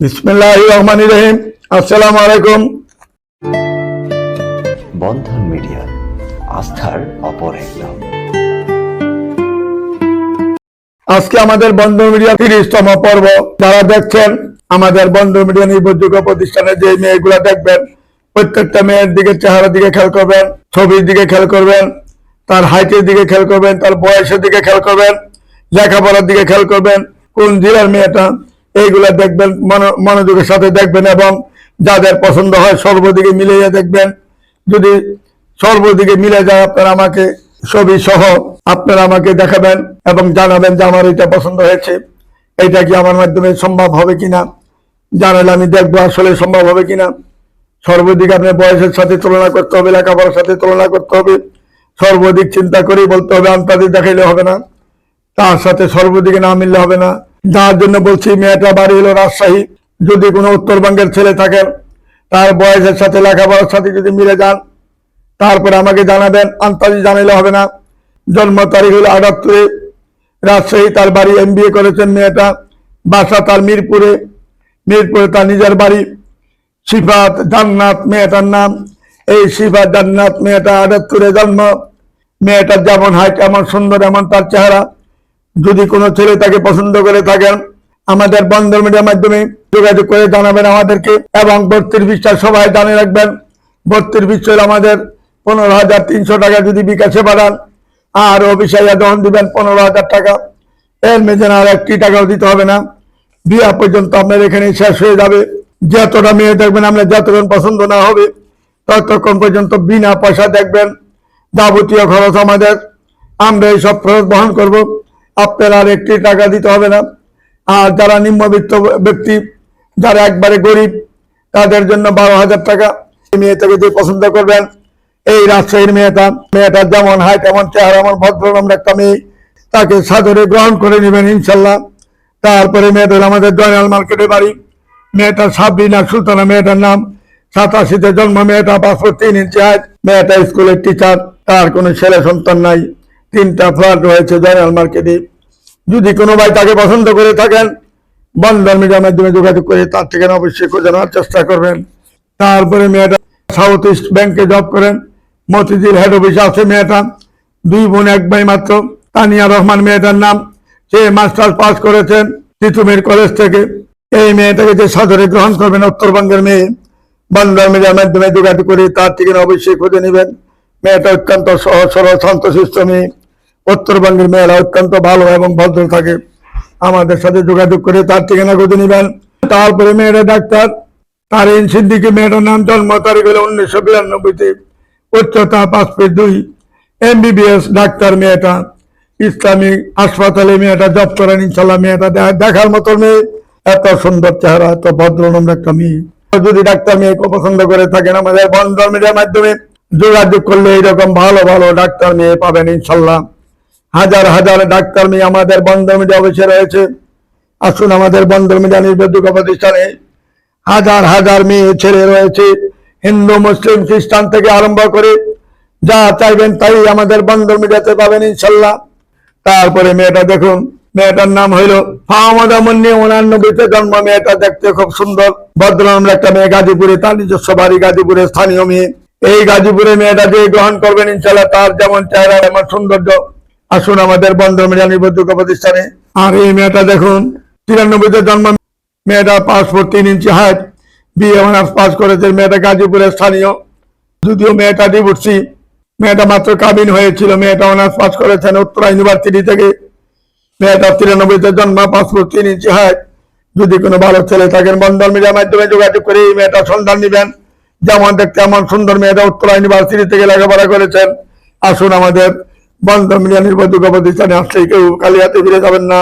বিসমিল্লাহ রহমান রহিম। আসসালামু আলাইকুম। বন্ধন মিডিয়া আস্থার অপর এক নাম। আজকে আমাদের বন্ধ মিডিয়া তিরিশতম পর্ব। যারা দেখছেন আমাদের বন্ধ মিডিয়া নির্ভরযোগ্য প্রতিষ্ঠানে যে মেয়েগুলা দেখবেন প্রত্যেকটা মেয়ের দিকে চেহারার দিকে খেয়াল করবেন ছবির দিকে খেয়াল করবেন তার হাইটের দিকে খেয়াল করবেন তার বয়সের দিকে খেয়াল করবেন লেখাপড়ার দিকে খেয়াল করবেন কোন জেলার মেয়েটা এইগুলা দেখবেন, মনো- মনোযোগের সাথে দেখবেন এবং যাদের পছন্দ হয় সর্বদিকে মিলিয়ে দেখবেন। যদি সর্বদিকে মিলে যায়, আপনারা আমাকে ছবি সহ আপনারা আমাকে দেখাবেন এবং জানাবেন যে আমার এটা পছন্দ হয়েছে। এটা কি আমার মাধ্যমে সম্ভব হবে কিনা? জানালে আমি দেখব আসলে সম্ভব হবে কিনা। সর্বদিক আপনার বয়সের সাথে তুলনা করতে হবে, লেখাপড়ার সাথে তুলনা করতে হবে। সর্বদিক চিন্তা করেই বলতে হবে আন্তাদি দেখাইলে হবে না। তার সাথে সর্বদিকে না মিললে হবে না। যার জন্য বলছি, মেয়েটা বাড়ি হলো রাজশাহী। যদি কোনো উত্তরবঙ্গের ছেলে থাকেন, তার বয়সের সাথে লেখাপড়ার সাথে যদি মিলে যান, তারপরে আমাকে জানাবেন আন্তাজি জানাইলে হবে না। জন্ম তারিখ হলো আটাত্তরে। রাজশাহী তার বাড়ি এম করেছেন মেয়েটা। বাসা তার মিরপুরে। মিরপুরে তার নিজের বাড়ি। সিফাত জান্নাত মেয়েটার নাম। এই সিফাত জান্নাত মেয়েটা আটাত্তরে জন্ম। মেয়েটার যেমন হাইট এমন সুন্দর, এমন তার চেহারা। যদি কোনো ছেলে তাকে পছন্দ করে থাকেন, আমাদের বন্ধন মিডিয়ার মাধ্যমে যোগাযোগ করে জানাবেন আমাদেরকে এবং বত্রিশ বিশটা সবাই জানিয়ে রাখবেন। বত্রিশ বিশের আমাদের পনেরো হাজার তিনশো টাকা যদি বিকাশে বাড়ান, আর অফিসাইয়া যখন দিবেন পনেরো হাজার টাকা। এর মেঝে আর একটি টাকাও দিতে হবে না। বিয়া পর্যন্ত আপনার এখানে শেষ হয়ে যাবে। যতটা মেয়ে দেখবেন আপনার যতক্ষণ পছন্দ না হবে, ততক্ষণ পর্যন্ত বিনা পয়সা দেখবেন। যাবতীয় খরচ আমাদের। আমরা এই সব খরচ বহন করব। আপনার আর একটি টাকা দিতে হবে না। আর যারা নিম্নবিত্ত ব্যক্তি, যারা একবারে গরিব, তাদের জন্য বারো হাজার টাকা মেয়েটাকে যে পছন্দ করবেন, এই রাজশাহীর মেয়েটা মেয়েটার যেমন হাইট তেমন চেহারা, এমন ভদ্র নম্র একটা মেয়ে, তাকে সাদরে গ্রহণ করে নেবেন ইনশাল্লাহ। তারপরে মেয়েটার আমাদের জয়নাল মার্কেটে বাড়ি। মেয়েটার সাবরিনা সুলতানা, মেয়েটার নাম সাতাশিতে জন্ম, মেয়েটা পাঁচশো তিন ইঞ্চি হাইট মেয়েটা স্কুলের টিচার তার কোনো ছেলে সন্তান নাই। তিনটা ফ্ল্যাট রয়েছে জয়নাল মার্কেটে। যদি কোনো ভাই তাকে পছন্দ করে থাকেন বন্ধন মিডিয়ার মাধ্যমে যোগাযোগ করে তার থেকে অবশ্যই খোঁজে নেওয়ার চেষ্টা করবেন। তারপরে মেয়েটা সাউথ ইস্ট ব্যাংকে জব করেন। মতিঝিল হেড অফিসে আছে মেয়েটা। দুই বোন, এক ভাই মাত্র। তানিয়া রহমান মেয়েটার নাম। সে মাস্টার পাস করেছেন তিতুমির কলেজ থেকে। এই মেয়েটাকে যে সাদরে গ্রহণ করবেন উত্তরবঙ্গের মেয়ে বন্ধন মিডিয়ার মাধ্যমে যোগাযোগ করে তার থেকে অবশ্যই খুঁজে নেবেন। মেয়েটা অত্যন্ত সহজ, সরল শান্তশিষ্ট মেয়ে। উত্তরবঙ্গের মেয়েরা অত্যন্ত ভালো এবং ভদ্র থাকে। আমাদের সাথে যোগাযোগ করে তার ঠিকানা খুঁজে নেবেন। তারপরে মেয়েরা ডাক্তার। তার ইন সিদ্দিকি মেয়েটার নাম জন্ম তারিখ হলো উনিশশো বিরানব্বইতে। উচ্চতা পাঁচ ফিট দুই। এমবিবিএস ডাক্তার মেয়েটা। ইসলামিক হাসপাতালে মেয়েটা জব করেন ইনশাল্লাহ মেয়েটা দেখার মতো মেয়ে। এত সুন্দর চেহারা, এত ভদ্র, নম্র একটা মেয়ে। যদি ডাক্তার মেয়েকে পছন্দ করে থাকেন আমাদের বন্ধন মিডিয়ার মাধ্যমে যোগাযোগ করলে এইরকম ভালো ভালো ডাক্তার মেয়ে পাবেন ইনশাল্লাহ হাজার হাজার ডাক্তার মেয়ে আমাদের বন্ধন মিডিয়া অফিসে রয়েছে। আসুন আমাদের বন্ধন মিডিয়া নির্বাচক প্রতিষ্ঠানে হাজার হাজার মেয়ে ছেলে রয়েছে। হিন্দু, মুসলিম, খ্রিস্টান থেকে আরম্ভ করে যা চাইবেন তাই আমাদের বন্ধন মিডিয়াতে পাবেন ইনশাল্লাহ। তারপরে মেয়েটা দেখুন, মেয়েটার নাম হইল ফাহমাদা মুন্নি। উনানব্বইতে জন্ম, মেয়েটা দেখতে খুব সুন্দর ভদ্রনাম একটা মেয়ে গাজীপুরে, তার নিজস্ব বাড়ি গাজীপুরে, স্থানীয় মেয়ে। এই গাজীপুরে মেয়েটা যে গ্রহণ করবেন ইনশাল্লাহ, তার যেমন চেহারা এমন সৌন্দর্য আসুন আমাদের বন্ধন মিডিয়া নিবদ্ধক প্রতিষ্ঠানে। আর এই মেয়েটা দেখুন, তিরানব্বইতে জন্ম, মেয়েটা পাসপোর্ট তিন inch height BA honours pass করেছে, মেয়েটা গাজীপুরের স্থানীয়। যদিও মেয়েটা ডিভোর্সি মেয়েটা মাত্র কাবিন হয়েছিল, মেয়েটা অনার্স পাস করেছেন উত্তরা ইউনিভার্সিটি থেকে। মেয়েটা তিরানব্বইতে জন্ম পাসপোর্ট তিন ইঞ্চি হাইট যদি কোনো ভালো ছেলে থাকেন বন্ধন মিডিয়ার মাধ্যমে যোগাযোগ করে এই মেয়েটা সন্ধান নেবেন। যেমন দেখতে এমন সুন্দর মেয়েটা উত্তরা ইউনিভার্সিটি থেকে লেখাপড়া করেছেন। আসুন আমাদের বন্ধন মিডিয়া নির্বাচক প্রতিষ্ঠানে আসলেই কেউ খালি হাতে ফিরে যাবেন না।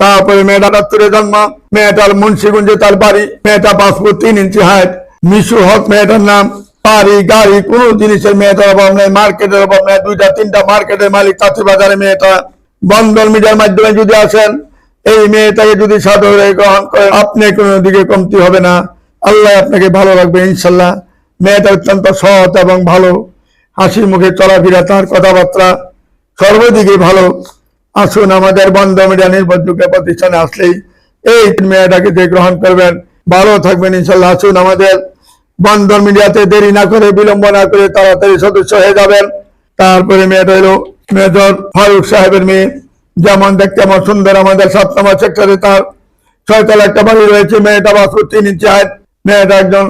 তারপরে মেয়েটা ডাক্তারের জন্ম, মেয়েটার মুন্সিগঞ্জে তার বাড়ি, মেয়েটা পাসপোর্ট তিন ইঞ্চি হাইট মিশু হক মেয়েটার নাম, বাড়ি, গাড়ি, কোন জিনিসের মেয়েটার অভাব নেই, মার্কেটের অভাব নেই, দুইটা, তিনটা মার্কেটের মালিক চাষি বাজারে মেয়েটা। বন্ধন মিডিয়ার মাধ্যমে যদি আসেন, এই মেয়েটাকে যদি সাদরে গ্রহণ করেন, আপনি কোনো দিকে কমতি হবে না। আল্লাহ আপনাকে ভালো রাখবে, ইনশাল্লাহ। মেয়েটা অত্যন্ত সৎ এবং ভালো। হাসি মুখে চলাফেরা, তার কথাবার্তা সর্বদিকে ভালো। আসুন আমাদের বন্ধ মিডিয়া নির্ভরযোগ্য প্রতিষ্ঠানে আসলেই এই মেয়েটাকে যে গ্রহণ করবেন, ভালো থাকবেন ইনশাল্লাহ। আসুন আমাদের বন্ধন মিডিয়াতে দেরি না করে, বিলম্ব না করে তাড়াতাড়ি সদস্য হয়ে যাবেন। তারপরে মেয়েটা হলো মেজর ফারুক সাহেবের মেয়ে। যেমন দেখতে আমার সুন্দর আমাদের সাত নম্বর সেক্টরে তার ছয়তলা একটা বাড়ি রয়েছে, মেয়েটা বাসু তিন ইঞ্চি হাইট মেয়েটা একজন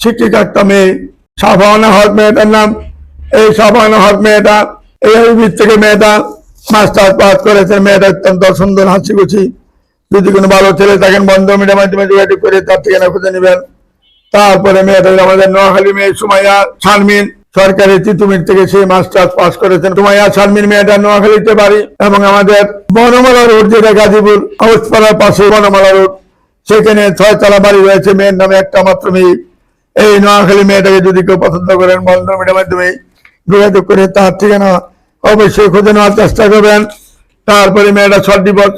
শিক্ষিকা একটা মেয়ে। সাফানা হক মেয়েটার নাম এই সাফানা হক মেয়েটা, এই অভিজিৎ থেকে মেয়েটা মাস্টার পাস করেছে, মেয়েটা অত্যন্ত সুন্দর হাসি খুশি যদি কোনো ভালো ছেলে থাকেন, বন্ধ মিডিয়ার মাধ্যমে যোগাযোগ করে তার ঠিকানা খুঁজে নেবেন। তারপরে মেয়েটা আমাদের নোয়াখালী মেয়ে সুমাইয়া শারমিন। সরকারি তিতুমির থেকে সেই মাস্টার্স পাস করেছেন। সুমাইয়া শারমিন মেয়েটা নোয়াখালীতে বাড়ি এবং আমাদের বনমালা রোড, যেটা গাজীপুর, হাউসপাড়ার পাশে বনমালা রোড, সেখানে ছয়তলা বাড়ি রয়েছে। মেয়ের নামে একটা মাত্র মেয়ে। এই নোয়াখালী মেয়েটাকে যদি কেউ পছন্দ করেন, বন্ধ মিডিয়ার মাধ্যমে যোগাযোগ করে তার ঠিকানা অবশ্যই খুঁজে নেওয়ার চেষ্টা করবেন। তারপরে মেয়েরা ছট দিবস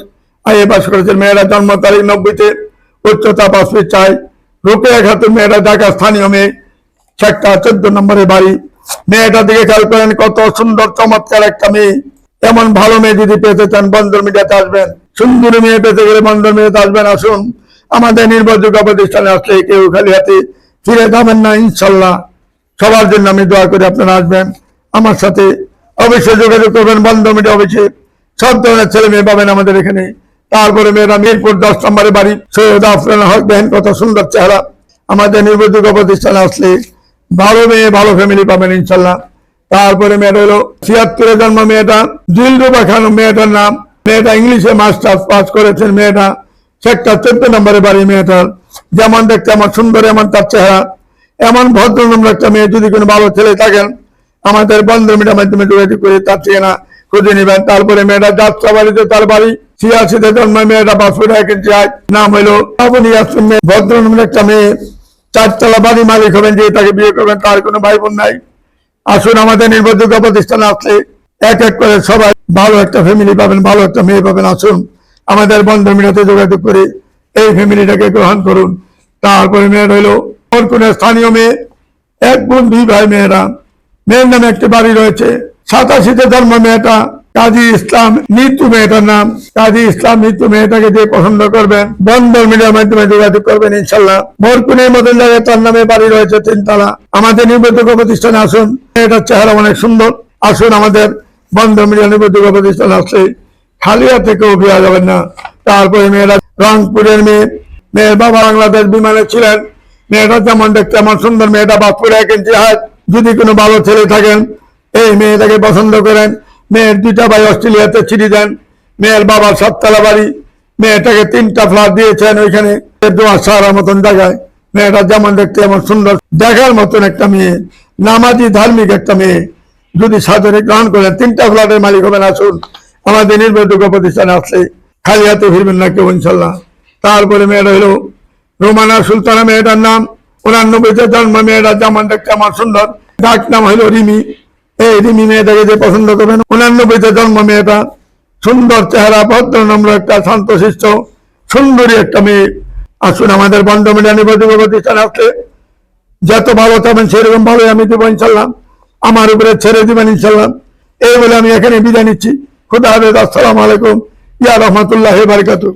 আইএ পাস করেছেন মেয়েরা জন্ম তারিখ নব্বইতে। উচ্চতা পাঁচ চাই রোকেয়া খাতুন মেয়েরা ঢাকা স্থানীয় মেয়ে। সেক্টর চোদ্দ নম্বরে বাড়ি। মেয়েটা দিকে খেয়াল করেন, কত সুন্দর, চমৎকার একটা মেয়ে। এমন ভালো মেয়ে যদি পেতে চান, বন্দর মিডিয়াতে আসবেন। সুন্দর মেয়ে পেতে গেলে বন্দর মিডিয়াতে আসবেন। আসুন, আমাদের নির্ভরযোগ্য প্রতিষ্ঠানে আসলে কেউ খালি হাতে ফিরে যাবেন না, ইনশাল্লাহ। সবার জন্য আমি দোয়া করি, আপনারা আসবেন। আমার সাথে অবশ্যই যোগাযোগ করবেন, বন্ধ মিডিয়া অফিসে। সব ধরনের ছেলে মেয়ে পাবেন আমাদের এখানে। তারপরে মেয়েরা মিরপুর দশ নম্বরে বাড়ি। সৈয়দ আফরান হক বেহেন, কত সুন্দর চেহারা। আমাদের নির্ভরযোগ্য প্রতিষ্ঠানে আসলে ভালো মেয়ে, ভালো ফ্যামিলি পাবেন ইনশাল্লাহ। তারপরে মেয়েটা হলো ছিয়াত্তরে জন্ম মেয়েটা, দিলরুবা খানম মেয়েটার নাম। মেয়েটা ইংলিশে মাস্টার্স পাস করেছেন মেয়েটা। সেক্টর চোদ্দ নম্বরে বাড়ি মেয়েটার। যেমন দেখতে আমার সুন্দর, এমন তার চেহারা। এমন ভদ্র নম্বর একটা মেয়ে যদি কোনো ভালো ছেলে থাকেন আমাদের বন্ধ মিডিয়ার মাধ্যমে যোগাযোগ করে তার ঠিকানা খুঁজে নেবেন। তারপরে মেয়েটা যাত্রা বাড়িতে তার বাড়ি ছিয়াশিতে জন্ম মেয়েটা বাসুর height, নাম হলো আপনি আসুন মেয়ে। ভদ্র নম্বর একটা মেয়ে চারতলা বাড়ি মালিক হবেন যে তাকে বিয়ে করবেন তার কোনো ভাই বোন নাই। আসুন আমাদের নির্ভরযোগ্য প্রতিষ্ঠানে আসলে এক এক করে সবাই ভালো একটা ফ্যামিলি পাবেন ভালো একটা মেয়ে পাবেন। আসুন আমাদের বন্ধু মিলাতে যোগাযোগ করে এই ফ্যামিলিটাকে গ্রহণ করুন। তারপরে মেয়ের হইল ওর কোন স্থানীয় মেয়ে, এক বোন দুই ভাই মেয়েরা। মেয়ের নামে একটি বাড়ি রয়েছে। সাতাশিতে জন্ম মেয়েটা, কাজী ইসলাম নিতু মেয়েটার নাম। কাজী ইসলাম নিতু মেয়েটাকে যে পছন্দ করবেন। বন্দর মিডিয়ার মাধ্যমে যোগাযোগ করবেন ইনশাল্লাহ ভরকুনের মতন জায়গায় তার নামে বাড়ি রয়েছে তিনতলা। আমাদের নির্বাচক প্রতিষ্ঠানে আসুন। মেয়েটার চেহারা অনেক সুন্দর। আসুন আমাদের বন্দর মিডিয়া নির্বাচক প্রতিষ্ঠানে আসলে হাতে কেউ ফিরা যাবেন না। তারপরে মেয়েরা রংপুরের মেয়ে। মেয়ের বাবা বাংলাদেশ বিমানে ছিলেন। মেয়েটা যেমন দেখতে এমন সুন্দর মেয়েটা বাপুরে এক ইঞ্চি হাত যদি কোনো ভালো ছেলে থাকেন, এই মেয়েটাকে পছন্দ করেন। মেয়ের দুইটা ভাই অস্ট্রেলিয়াতে ছিটি দেন মেয়ের বাবার সাততলা বাড়ি। মেয়েটাকে তিনটা ফ্ল্যাট দিয়েছেন ওইখানে। দোয়া সারা মতন জায়গায়। মেয়েটা যেমন দেখতে এমন সুন্দর, দেখার মতন একটা মেয়ে। নামাজি ধার্মিক একটা মেয়ে। যদি সাদরে গ্রহণ করেন, তিনটা ফ্ল্যাটের মালিক হবেন, আসুন। আমাদের নির্ভরযোগ্য প্রতিষ্ঠানে আসলে খালি হাতে ফিরবেন না কেউ, ইনশাল্লাহ। তারপরে মেয়েটা হলো রোমানা সুলতানা মেয়েটার নাম উনানব্বইতে জন্ম মেয়েটা দেখতে আমার সুন্দর ডাক নাম হলো রিমি। এই রিমি মেয়েটাকে যে পছন্দ করবেন উনানব্বইতে জন্ম মেয়েটা, সুন্দর চেহারা, ভদ্র, নম্র একটা, শান্তশিষ্ট, সুন্দরী একটা মেয়ে। আসুন আমাদের বন্ধ মিডিয়া নির্বাচক প্রতিষ্ঠান আসলে যত ভালো থাকবেন সেরকম ভাবে আমি দেবো ইনশাল্লাহ। আমার উপরে ছেড়ে দিবেন ইনশাল্লাহ। এই বলে আমি এখানে বিদায় নিচ্ছি। খুদা হাফেজ। আসসালামু আলাইকুম। ইয়া রহমতুল্লাহ বারকাতু